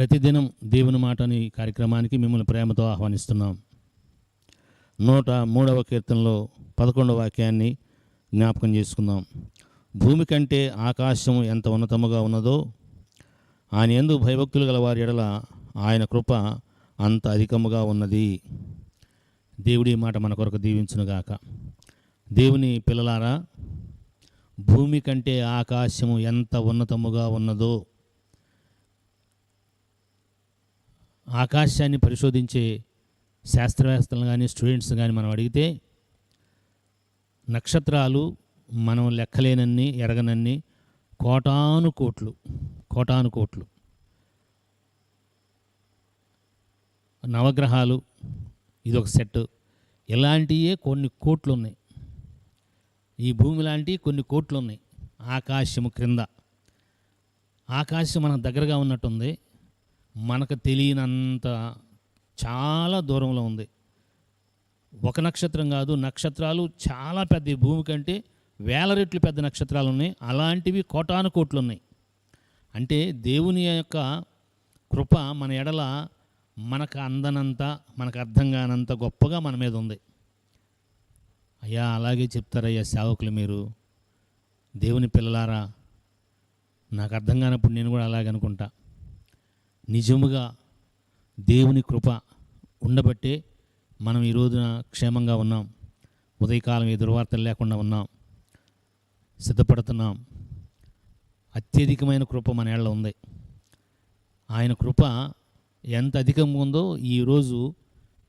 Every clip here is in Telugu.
ప్రతిదినం దేవుని మాట అనే కార్యక్రమానికి మిమ్మల్ని ప్రేమతో ఆహ్వానిస్తున్నాం. నూట మూడవ కీర్తనలో పదకొండవ వాక్యాన్ని జ్ఞాపకం చేసుకుందాం. భూమి కంటే ఆకాశం ఎంత ఉన్నతముగా ఉన్నదో ఆయన ఎందు భయభక్తులు గల వారి ఎడల ఆయన కృప అంత అధికముగా ఉన్నది. దేవుడి మాట మన కొరకు దీవించునుగాక. దేవుని పిల్లలారా భూమి కంటే ఆకాశము ఎంత ఉన్నతముగా ఉన్నదో ఆకాశాన్ని పరిశోధించే శాస్త్రవేత్తలు కానీ స్టూడెంట్స్ కానీ మనం అడిగితే నక్షత్రాలు మనం లెక్కలేనన్ని ఎరగనన్ని కోటాను కోట్లు కోటాను కోట్లు. నవగ్రహాలు ఇదొక సెట్. ఇలాంటివే కొన్ని కోట్లు ఉన్నాయి ఈ భూమి లాంటి కొన్ని కోట్లు ఉన్నాయి ఆకాశము క్రింద. ఆకాశం మనకు దగ్గరగా ఉన్నట్టుంది. మనకు తెలియనంత చాలా దూరంలో ఉంది. ఒక నక్షత్రం కాదు నక్షత్రాలు చాలా పెద్ద భూమి కంటే వేల రెట్లు పెద్ద నక్షత్రాలు ఉన్నాయి అలాంటివి కోటాను కోట్లు ఉన్నాయి అంటే దేవుని యొక్క కృప మన ఎడల మనకు అందనంత మనకు అర్థం కానంత గొప్పగా మన మీద ఉంది. అయ్యా అలాగే చెప్తారయ్యా సేవకులు మీరు. దేవుని పిల్లలారా నాకు అర్థం కానప్పుడు నేను కూడా అలాగనుకుంటా నిజముగా దేవుని కృప ఉండబట్టే మనం ఈ రోజున క్షేమంగా ఉన్నాం. ఉదయకాలం ఈ దుర్వార్తలు లేకుండా ఉన్నాం. సిద్ధపడుతున్నాం. అత్యధికమైన కృప మన ఏళ్ళ ఉంది. ఆయన కృప ఎంత అధికంగా ఉందో ఈరోజు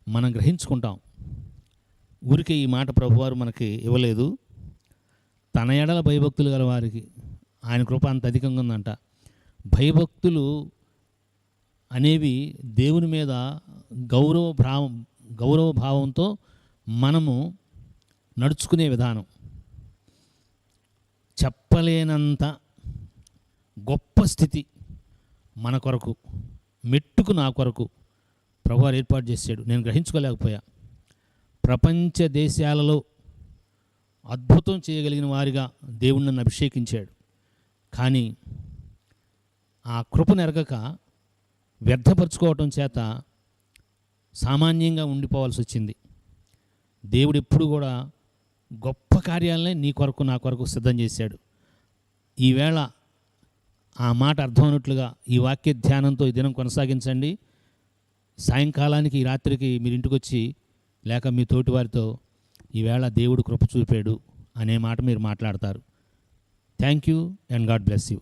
మనం గ్రహించుకుంటాం. ఊరికే ఈ మాట ప్రభువారు మనకి ఇవ్వలేదు. తన ఎడల భయభక్తులు గల వారికి ఆయన కృప అంత అధికంగా ఉందంట. భయభక్తులు అనేవి దేవుని మీద గౌరవ భావం గౌరవ భావంతో మనము నడుచుకునే విధానం. చెప్పలేనంత గొప్ప స్థితి మన కొరకు మెట్టుకు నా కొరకు ప్రభువారు ఏర్పాటు చేశాడు. నేను గ్రహించుకోలేకపోయా. ప్రపంచ దేశాలలో అద్భుతం చేయగలిగిన వారిగా దేవుడు నన్ను అభిషేకించాడు. కానీ ఆ కృపను ఎరగక వ్యర్థపరచుకోవటం చేత సామాన్యంగా ఉండిపోవాల్సి వచ్చింది. దేవుడు ఎప్పుడు కూడా గొప్ప కార్యాలనే నీ కొరకు నా కొరకు సిద్ధం చేశాడు. ఈవేళ ఆ మాట అర్థమైనట్లుగా ఈ వాక్య ధ్యానంతో ఈ దినం కొనసాగించండి. సాయంకాలానికి ఈ రాత్రికి మీరు ఇంటికి వచ్చి లేక మీ తోటి వారితో ఈవేళ దేవుడు కృప చూపాడు అనే మాట మీరు మాట్లాడతారు. Thank you and God bless you